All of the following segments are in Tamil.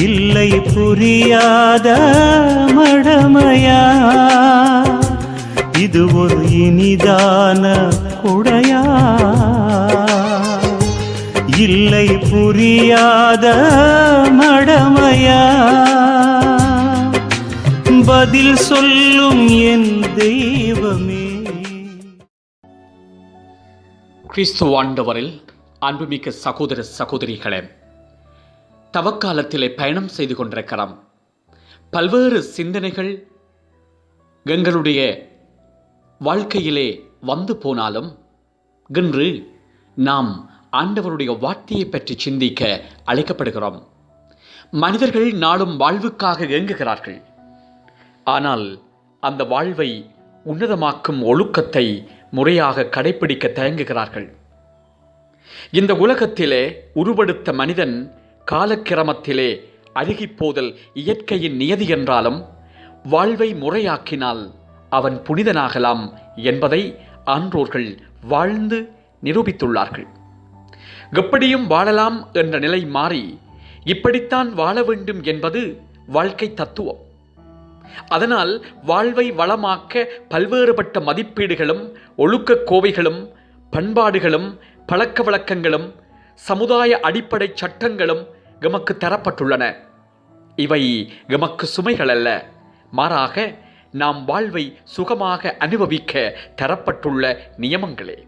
இல்லை புரியாத மடமையா? இது ஒரு இனிதான குடையா? இல்லை புரியாத மடமையா? பதில் சொல்லும் என் தெய்வமே. கிறிஸ்துவாண்டவரில் அன்புமிக்க சகோதர சகோதரிகளே தவக்காலத்திலே பயணம் செய்து கொண்டிருக்கிறோம் பல்வேறு சிந்தனைகள் எங்களுடைய வாழ்க்கையிலே வந்து போனாலும் இன்று நாம் ஆண்டவருடைய வார்த்தையை பற்றி சிந்திக்க அழைக்கப்படுகிறோம். மனிதர்கள் நாளும் வாழ்வுக்காக இயங்குகிறார்கள். ஆனால் அந்த வாழ்வை உன்னதமாக்கும் ஒழுக்கத்தை முறையாக கடைப்பிடிக்க தயங்குகிறார்கள். இந்த உலகத்திலே உருவெடுத்த மனிதன் காலக்கிரமத்திலே அழுகிப்போதல் இயற்கையின் நியதி என்றாலும் வாழ்வை முறையாக்கினால் அவன் புனிதனாகலாம் என்பதை ஆன்றோர்கள் வாழ்ந்து நிரூபித்துள்ளார்கள். எப்படியும் வாழலாம் என்ற நிலை மாறி இப்படித்தான் வாழ வேண்டும் என்பது வாழ்க்கை தத்துவம். அதனால் வாழ்வை வளமாக்க பல்வேறுபட்ட மதிப்பீடுகளும் ஒழுக்கக் கோவைகளும் பண்பாடுகளும் பழக்க வழக்கங்களும் சமுதாய அடிப்படை சட்டங்களும் எமக்கு தரப்பட்டுள்ளன. இவை எமக்கு சுமைகள் அல்ல மாறாக நாம் வாழ்வை சுகமாக அனுபவிக்க தரப்பட்டுள்ள நியமங்களே.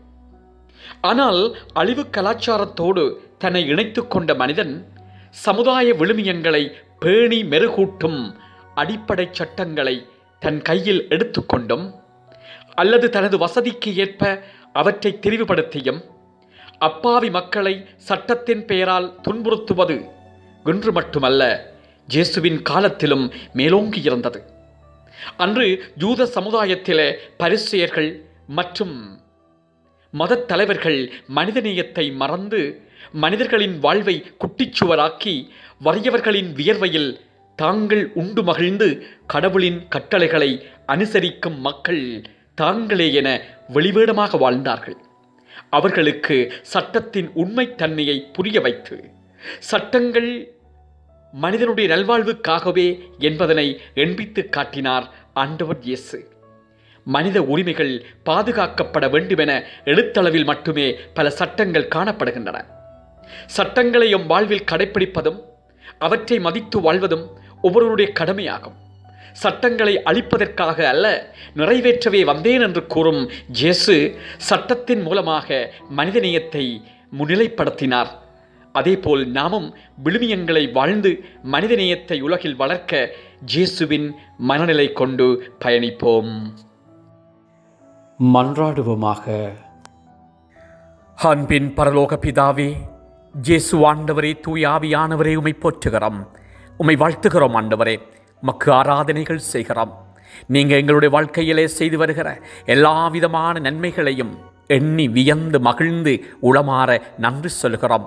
ஆனால் அழிவு கலாச்சாரத்தோடு தன்னை இணைத்து கொண்ட மனிதன் சமுதாய விழுமியங்களை பேணி மெருகூட்டும் அடிப்படை சட்டங்களை தன் கையில் எடுத்துக்கொண்டும் அல்லது தனது வசதிக்கு ஏற்ப அவற்றை தெளிவுபடுத்தியும் அப்பாவி மக்களை சட்டத்தின் பெயரால் துன்புறுத்துவது இன்று மட்டுமல்ல இயேசுவின் காலத்திலும் மேலோங்கி இருந்தது. அன்று யூத சமுதாயத்திலே பரிசெயர்கள் மற்றும் மதத் தலைவர்கள் மனிதநேயத்தை மறந்து மனிதர்களின் வாழ்வை குட்டிச்சுவராக்கி வறியவர்களின் வியர்வையில் தாங்கள் உண்டு மகிழ்ந்து கடவுளின் கட்டளைகளை அனுசரிக்கும் மக்கள் தாங்களே என வெளிவேடமாக வாழ்ந்தார்கள். அவர்களுக்கு சட்டத்தின் உண்மைத்தன்மையை புரிய வைத்து சட்டங்கள் மனிதனுடைய நல்வாழ்வுக்காகவே என்பதனை எண்பித்து காட்டினார் ஆண்டவர் இயேசு. மனித உரிமைகள் பாதுகாக்கப்பட வேண்டுமென எழுத்தளவில் மட்டுமே பல சட்டங்கள் காணப்படுகின்றன. சட்டங்களை எம் வாழ்வில் கடைப்பிடிப்பதும் அவற்றை மதித்து வாழ்வதும் ஒவ்வொருவருடைய கடமையாகும். சட்டங்களை அழிப்பதற்காக அல்ல நிறைவேற்றவே வந்தேன் என்று கூறும் ஜேசு சட்டத்தின் மூலமாக மனிதநேயத்தை முன்னிலைப்படுத்தினார். அதேபோல் நாமும் விழுமியங்களை வாழ்ந்து மனிதநேயத்தை உலகில் வளர்க்க இயேசுவின் மனநிலை கொண்டு பயணிப்போம். மன்றாடுவோமாக. அன்பின் பரலோக பிதாவே ஜேசு ஆண்டவரே தூய் ஆவியானவரே உமை போற்றுகிறோம். உமை வாழ்த்துகிறோம் ஆண்டவரே மக்கு ஆராதனைகள் செய்கிறோம். நீங்கள் எங்களுடைய வாழ்க்கையிலே செய்து வருகிற எல்லா விதமான நன்மைகளையும் எண்ணி வியந்து மகிழ்ந்து உளமாற நன்றி சொல்கிறோம்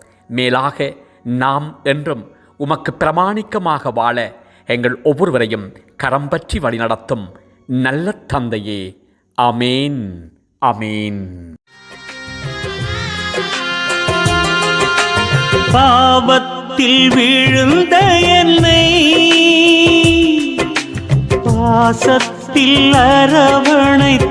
மேலாக நாம் என்றும் உமக்கு பிரமாணிக்கமாக வாழ எங்கள் ஒவ்வொருவரையும் கரம் பற்றி வழிநடத்தும் நல்ல தந்தையே. அமேன் அமேன் பாவத்தில் விழுந்த என்னை பாசத்தில் அரவணைத்தாய்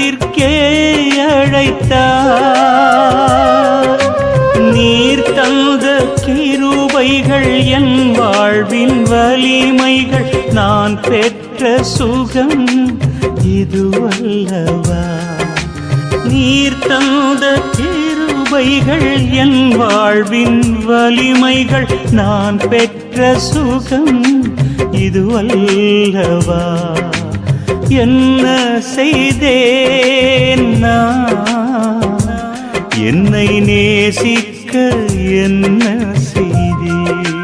வாழ்ந்த அழைத்தார். நீர் தந்த கிருபைகள் என் வாழ்வின் வலிமைகள். நான் பெற்ற சுகம் இதுவல்லவா? நீர் தந்த கிருபைகள் என் வாழ்வின் வலிமைகள். நான் பெற்ற சுகம் இதுவல்லவா? என்ன செய்தேன் நான்? என்னை நேசிக்க என்ன செய்தேன்?